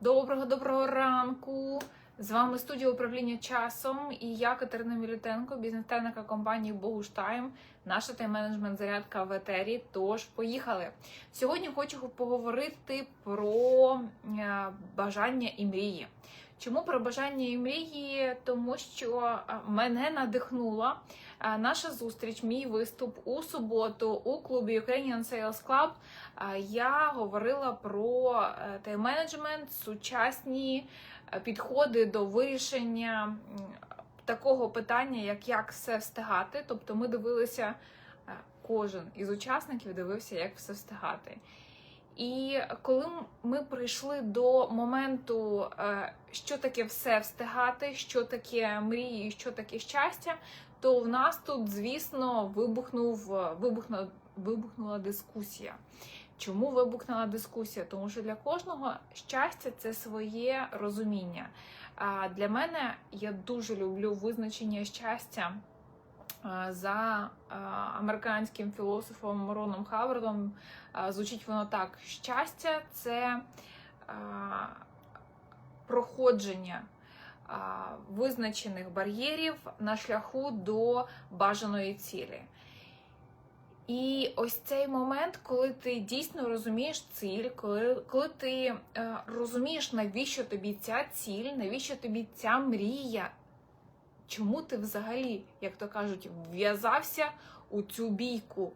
Доброго доброго ранку! З вами студія управління часом і я Катерина Мілютенко, бізнес-тренерка компанії Богуштайм, наша тайм-менеджмент зарядка в етері. Тож поїхали. Сьогодні хочу поговорити про е, бажання і мрії. Чому про бажання і мрії? Тому що мене надихнула наша зустріч, мій виступ у суботу у клубі Ukrainian Sales Club. Я говорила про е, тайм-менеджмент, сучасні е, підходи до вирішення такого питання, як як все встигати. Тобто ми дивилися, е, кожен із учасників дивився, як все встигати. І коли ми прийшли до моменту, е, що таке все встигати, що таке мрії, що таке щастя, то в нас тут, звісно, вибухнув е, вибухнула, вибухнула дискусія. Чому вибухнула дискусія? Тому що для кожного щастя це своє розуміння. А для мене я дуже люблю визначення щастя за американським філософом Роном Хавардом. Звучить воно так: щастя це проходження визначених бар'єрів на шляху до бажаної цілі. І ось цей момент, коли ти дійсно розумієш ціль, коли, коли ти е, розумієш, навіщо тобі ця ціль, навіщо тобі ця мрія, чому ти взагалі, як то кажуть, вв'язався у цю бійку,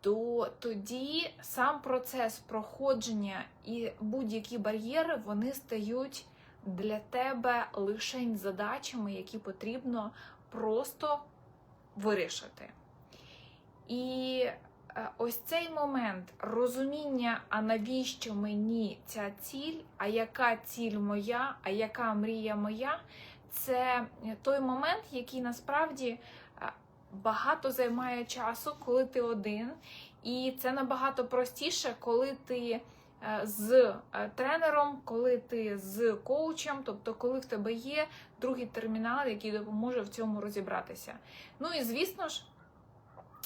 то тоді сам процес проходження і будь-які бар'єри вони стають для тебе лишень задачами, які потрібно просто вирішити. І е, ось цей момент розуміння, а навіщо мені ця ціль, а яка ціль моя, а яка мрія моя, це той момент, який насправді багато займає часу, коли ти один. І це набагато простіше, коли ти е, з е, тренером, коли ти з коучем, тобто коли в тебе є другий термінал, який допоможе в цьому розібратися. Ну і звісно ж.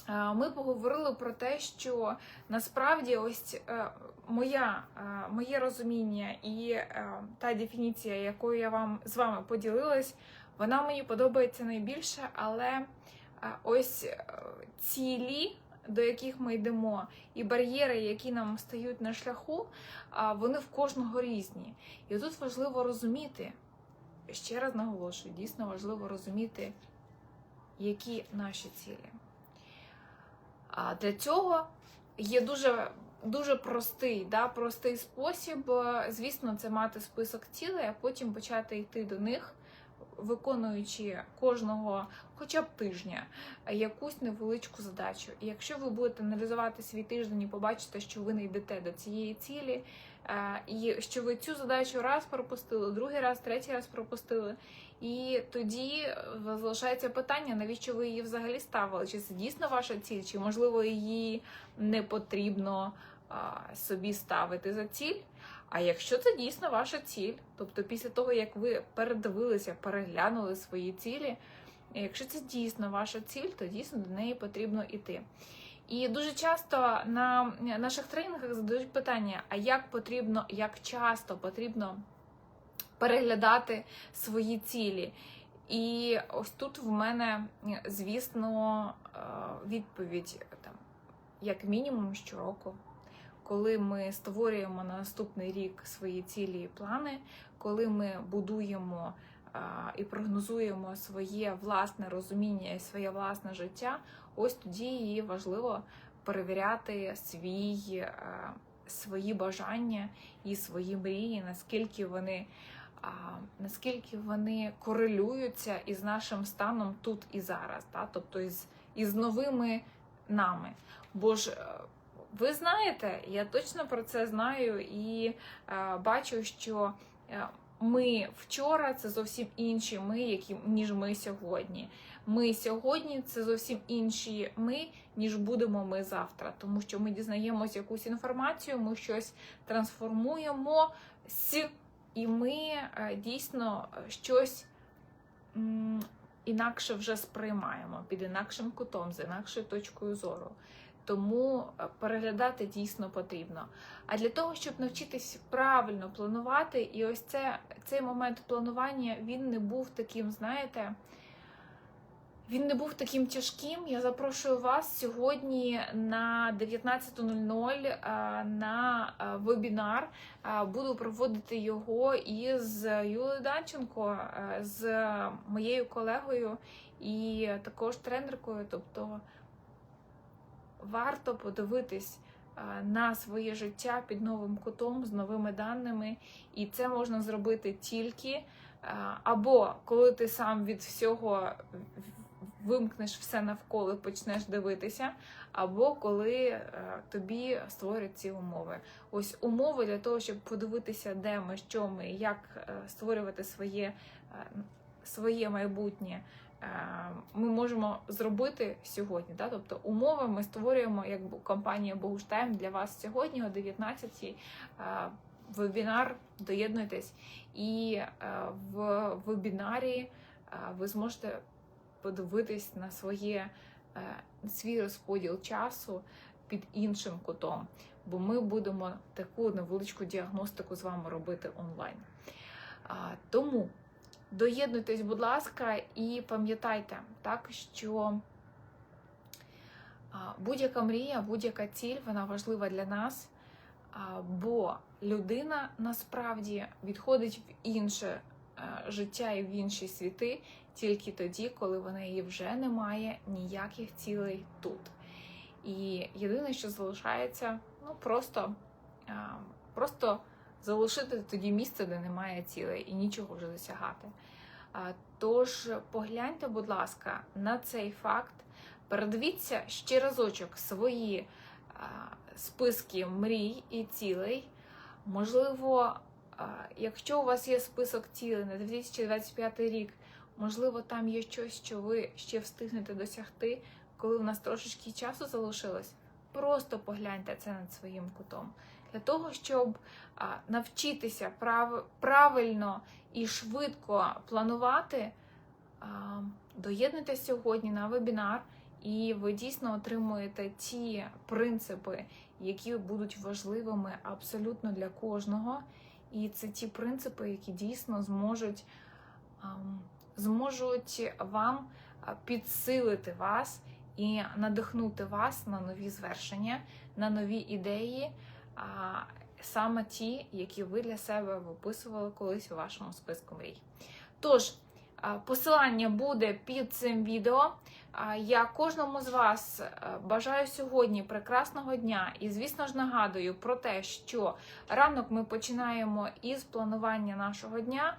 Е, Ми поговорили про те, що насправді ось е, моя, е, моє розуміння і та дефініція, якою я вам з вами поділилась, вона мені подобається найбільше, але ось цілі, до яких ми йдемо, і бар'єри, які нам стають на шляху, вони в кожного різні. І тут важливо розуміти, ще раз наголошую, дійсно важливо розуміти, які наші цілі. А для цього є дуже, дуже простий, да, простий спосіб. Е, Звісно, це мати список цілей, а потім почати йти до них, виконуючи кожного, хоча б тижня, якусь невеличку задачу. І якщо ви будете аналізувати свій тиждень і побачите, що ви не йдете до цієї цілі, е, і що ви цю задачу раз пропустили, другий раз, третій раз пропустили. І тоді е, залишається питання, навіщо ви її взагалі ставили? Чи це дійсно ваша ціль, чи можливо її не потрібно собі ставити за ціль? А якщо це дійсно ваша ціль, тобто після того як ви передивилися, переглянули свої цілі, якщо це дійсно ваша ціль, то дійсно до неї потрібно йти. І дуже часто на наших тренінгах задають питання: а як потрібно, як часто потрібно переглядати свої цілі. І ось тут в мене, звісно, е, відповідь там, як мінімум щороку, коли ми створюємо на наступний рік свої цілі і плани, коли ми будуємо і прогнозуємо своє власне розуміння і своє власне життя, ось тоді її важливо перевіряти свій, свої бажання і свої мрії, наскільки вони а, наскільки вони корелюються із нашим станом тут і зараз, та? тобто із, із новими нами. Бо ж е, ви знаєте, я точно про це знаю і е, бачу, що е, ми вчора це зовсім інші ми, які ніж ми сьогодні. Ми сьогодні це зовсім інші ми, ніж будемо ми завтра, тому що ми дізнаємося якусь інформацію, ми щось трансформуємо з і ми е, дійсно щось інакше вже сприймаємо під інакшим кутом, з інакшою точкою зору. Тому е, переглядати дійсно потрібно. А для того, щоб навчитись правильно планувати, і ось це, цей момент планування він не був таким, знаєте, він не був таким тяжким. Я запрошую вас сьогодні на 19.00 е, на е, вебінар. Буду проводити його із Юлією Данченко, з моєю колегою і також тренеркою. Тобто варто подивитись е, на своє життя під новим кутом з новими даними, і це можна зробити тільки е, або коли ти сам від всього вимкнеш все навколо і почнеш дивитися, або коли е, тобі створять ці умови. Ось умови для того, щоб подивитися, де ми, що ми, як створювати своє, своє майбутнє. Е, Ми можемо зробити сьогодні. Да? Тобто умови ми створюємо як компанія Богуштайм для вас сьогодні о 19 е, вебінар. Доєднуйтесь, і е, в вебінарі ви зможете подивитись на своє свій розподіл часу під іншим кутом, бо ми будемо таку невеличку діагностику з вами робити онлайн. Тому доєднуйтесь, будь ласка, і пам'ятайте, так, що будь-яка мрія, будь-яка ціль, вона важлива для нас, бо людина насправді відходить в інше е, життя і в інші світи тільки тоді, коли в неї вже немає ніяких цілей тут. І єдине, що залишається, ну просто, просто залишити тоді місце, де немає цілей, і нічого вже досягати. Тож погляньте, будь ласка, на цей факт. Передивіться ще разочок свої списки мрій і цілей. Можливо, якщо у вас є список цілей на 2025 рік, можливо, там є щось, що ви ще встигнете досягти, коли у нас трошечки часу залишилось. Просто погляньте це над своїм кутом. Для того, щоб навчитися прав, правильно і швидко планувати, доєднуйтесь сьогодні на вебінар, і ви дійсно отримуєте ті принципи, які будуть важливими абсолютно для кожного. І це ті принципи, які дійсно зможуть, зможуть вам підсилити вас і надихнути вас на нові звершення, на нові ідеї, а, саме ті, які ви для себе виписували колись у вашому списку мрій. Тож, посилання буде під цим відео. Я кожному з вас е, бажаю сьогодні прекрасного дня і, звісно ж, нагадую про те, що ранок ми починаємо із планування нашого дня.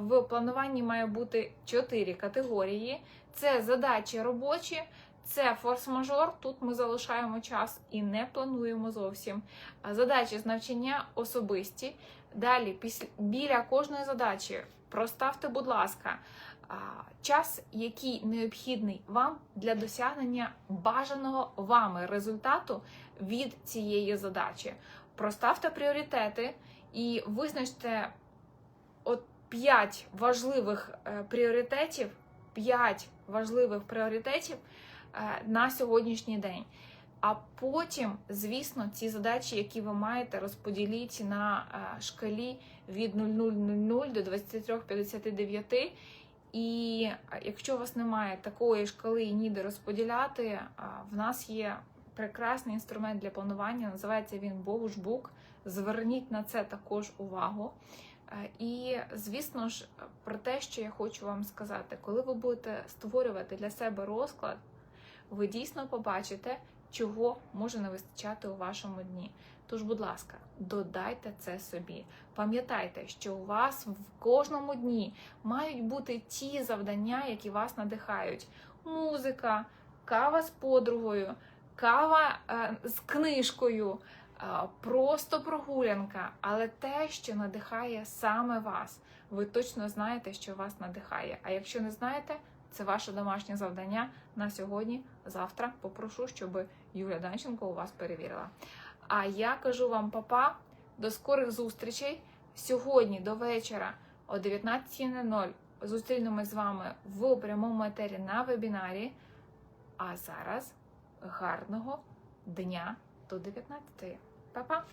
В плануванні має бути чотири категорії: це задачі робочі. Це форс-мажор, тут ми залишаємо час і не плануємо зовсім. Задачі з навчання особисті. Далі, після біля кожної задачі, проставте, будь ласка, час, який необхідний вам для досягнення бажаного вами результату від цієї задачі. Проставте пріоритети і визначте от 5 важливих е, пріоритетів, 5 важливих пріоритетів на сьогоднішній день. А потім, звісно, ці задачі, які ви маєте, розподіліть на е, шкалі від 0000 до 2359. І е, якщо у вас немає такої шкали і ніде розподіляти, е, в нас є прекрасний інструмент для планування. Називається він Богушбук. Зверніть на це також увагу. Е, І, звісно ж, про те, що я хочу вам сказати, коли ви будете створювати для себе розклад, ви дійсно побачите, чого може не вистачати у вашому дні. Тож, будь ласка, додайте це собі. Пам'ятайте, що у вас в кожному дні мають бути ті завдання, які вас надихають: музика, кава з подругою, кава е, з книжкою, е, просто прогулянка, але те, що надихає саме вас. Ви точно знаєте, що вас надихає. А якщо не знаєте, це ваше домашнє завдання на сьогодні. Завтра попрошу, щоб Юля Данченко у вас перевірила. А я кажу вам, папа, до скорих зустрічей. Сьогодні до вечора о 19.00 зустрінемось з вами в прямому етері на вебінарі. А зараз гарного дня до 19. Па-па!